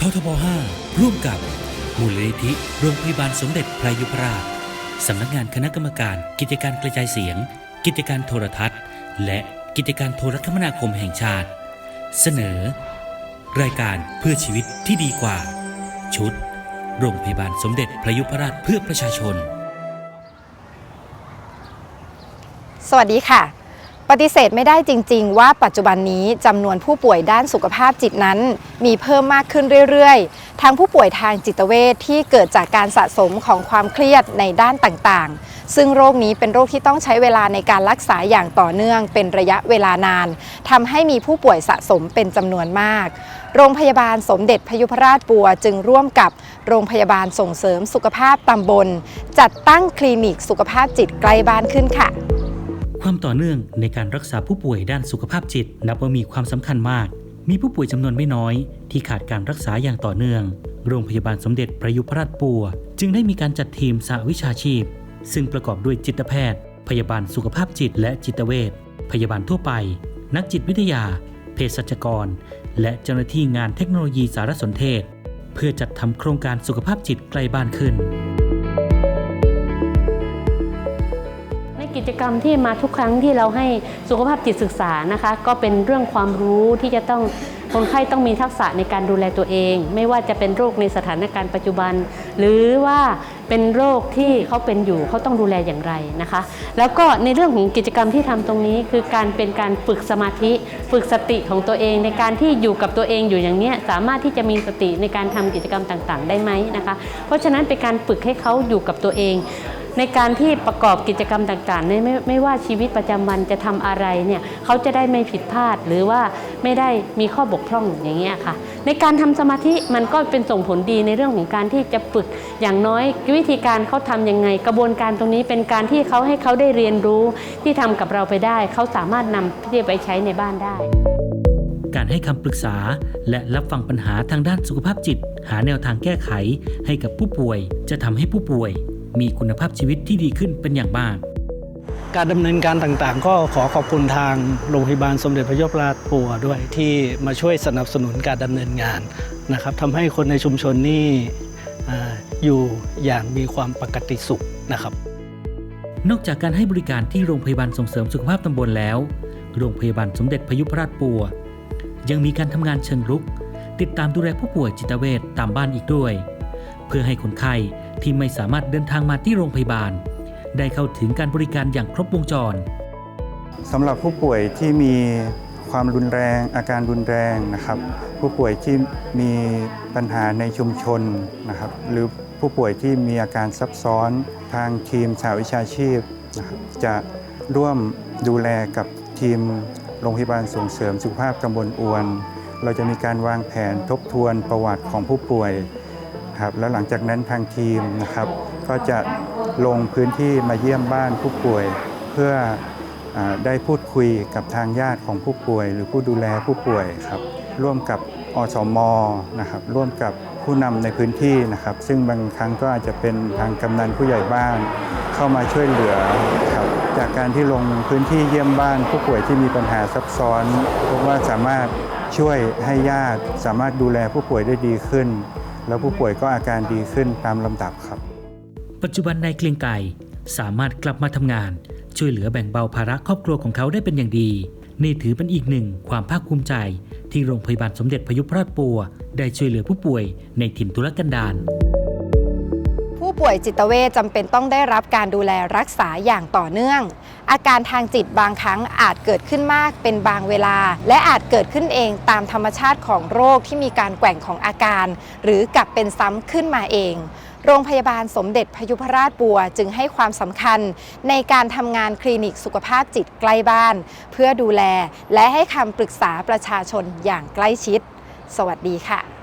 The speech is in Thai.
ททบ 5 ร่วมกับ มูลนิธิโรงพยาบาลสมเด็จพระยุพราชสำนักงานคณะกรรมการ กิจการกระจายเสียง กิจการโทรทัศน์ และกิจการโทรคมนาคมแห่งชาติ เสนอ รายการเพื่อชีวิตที่ดีกว่า ชุด โรงพยาบาลสมเด็จพระยุพราชเพื่อประชาชน สวัสดีค่ะ ปฏิเสธไม่ได้จริง ๆ ว่าปัจจุบันนี้จำนวนผู้ป่วยด้านสุขภาพจิตนั้น มีเพิ่มมากขึ้นเรื่อยๆ ทั้งผู้ป่วยทางจิตเวชที่เกิดจากการสะสมของความเครียดในด้านต่างๆ ซึ่งโรคนี้เป็นโรคที่ต้องใช้เวลาในการรักษาอย่างต่อเนื่องเป็นระยะเวลานานทำให้มีผู้ป่วยสะสมเป็นจำนวนมาก โรงพยาบาลสมเด็จพยุพราชปัวจึงร่วมกับโรงพยาบาลส่งเสริมสุขภาพตำบล จัดตั้งคลินิกสุขภาพจิตใกล้บ้านขึ้นค่ะ ความต่อเนื่องในการรักษาผู้ป่วยด้านสุขภาพจิต นับว่ามีความสำคัญมาก มีผู้ป่วยจำนวนไม่น้อย ที่ขาดการรักษาอย่างต่อเนื่อง โรงพยาบาลสมเด็จพระยุพราชปัว จึงได้มีการจัดทีมสหวิชาชีพ ซึ่งประกอบด้วยจิตแพทย์ พยาบาลสุขภาพจิต และจิตเวชพยาบาลทั่วไป นักจิตวิทยา เภสัชกร และเจ้าหน้าที่งานเทคโนโลยีสารสนเทศ เพื่อจัดทำโครงการสุขภาพจิตใกล้บ้านขึ้น กิจกรรมที่มาทุกครั้งที่เราให้สุขภาพจิตศึกษานะคะ ก็เป็นเรื่องความรู้ที่จะต้องคนไข้ต้องมีทักษะในการดูแลตัวเอง ไม่ว่าจะเป็นโรคในสถานการณ์ปัจจุบัน หรือว่าเป็นโรคที่เขาเป็นอยู่เขาต้องดูแลอย่างไรนะคะ แล้วก็ในเรื่องของกิจกรรมที่ทำตรงนี้ คือการเป็นการฝึกสมาธิ ฝึกสติของตัวเองในการที่อยู่กับตัวเองอยู่อย่างนี้สามารถที่จะมีสติในการทำกิจกรรมต่างๆ ได้ไหมนะคะ เพราะฉะนั้นเป็นการฝึกให้เขาอยู่กับตัวเอง ในการที่ประกอบกิจกรรมต่างๆเนี่ยไม่ไม่ว่าชีวิตประจำวันจะทำอะไรเนี่ยเขาจะได้ไม่ผิดพลาดหรือว่าไม่ได้มีข้อบกพร่องอย่างเงี้ยค่ะ ในการทำสมาธิมันก็เป็นส่งผลดีในเรื่องของการที่จะฝึกอย่างน้อยวิธีการเขาทำยังไง กระบวนการตรงนี้เป็นการที่เขาให้เขาได้เรียนรู้ที่ทำกับเราไปได้ เขาสามารถนำที่ไปใช้ในบ้านได้การให้คำปรึกษาและรับฟังปัญหาทางด้านสุขภาพจิต หาแนวทางแก้ไขให้กับผู้ป่วย จะทำให้ผู้ป่วย มีคุณภาพชีวิตที่ดีขึ้นเป็นอย่างมาก การดำเนินการต่างๆ ก็ขอขอบคุณทางโรงพยาบาลสมเด็จพระยพราชปัวด้วยที่มาช่วยสนับสนุนการดำเนินงานนะครับทำให้คนในชุมชนนี่อ่าอยู่อย่างมีความปกติสุขนะครับ นอกจากการให้บริการที่โรงพยาบาลส่งเสริมสุขภาพตำบลแล้ว โรงพยาบาลสมเด็จพยุพราชปัว ยังมีการทำงานเชิงรุก ติดตามดูแลผู้ป่วยจิตเวชตามบ้านอีกด้วย เพื่อให้คนไข้ ที่ไม่สามารถเดินทางมาที่โรงพยาบาล ได้เข้าถึงการบริการอย่างครบวงจรสำหรับผู้ป่วยที่มีความรุนแรงอาการรุนแรงนะครับ ผู้ป่วยที่มีปัญหาในชุมชนนะครับ หรือผู้ป่วยที่มีอาการซับซ้อนทางทีมสาวิชาชีพนะครับจะร่วมดูแลกับทีมโรงพยาบาลส่งเสริมสุขภาพตำบลอวน เราจะมีการวางแผนทบทวนประวัติของผู้ป่วย ครับแล้วหลังจากนั้นทางทีมนะครับ ก็จะลงพื้นที่มาเยี่ยมบ้านผู้ป่วยเพื่ออได้พูดคุยกับทางญาติของผู้ป่วย หรือผู้ดูแลผู้ป่วยครับร่วมกับอสมนะครับร่วมกับผู้นำในพื้นที่นะครับ ซึ่งบางครั้งก็อาจจะเป็นทางกำนันผู้ใหญ่บ้านเข้ามาช่วยเหลือครับจากการที่ลงพื้นที่เยี่ยมบ้าน ผู้ป่วยที่มีปัญหาซับซ้อนพบว่าสามารถช่วยให้ญาติสามารถดูแลผู้ป่วยได้ดีขึ้น แล้วผู้ป่วยก็อาการดีขึ้นตามลำดับครับ ปัจจุบันนายเกลียงไก่สามารถกลับมาทำงาน ช่วยเหลือแบ่งเบาภาระครอบครัวของเขาได้เป็นอย่างดี นี่ถือเป็นอีกหนึ่งความภาคภูมิใจ ที่โรงพยาบาลสมเด็จพยุพราชปัว ได้ช่วยเหลือผู้ป่วยในถิ่นทุรกันดาร ป่วยจิตเวชจำเป็นต้องได้รับการดูแลรักษาอย่างต่อเนื่อง อาการทางจิตบางครั้งอาจเกิดขึ้นมากเป็นบางเวลา และอาจเกิดขึ้นเองตามธรรมชาติของโรคที่มีการแกว่งของอาการ หรือกลับเป็นซ้ำขึ้นมาเองโรงพยาบาลสมเด็จพยุพราชปัวจึงให้ความสำคัญในการทำงานคลินิกสุขภาพจิตใกล้บ้าน เพื่อดูแลและให้คำปรึกษาประชาชนอย่างใกล้ชิด สวัสดีค่ะ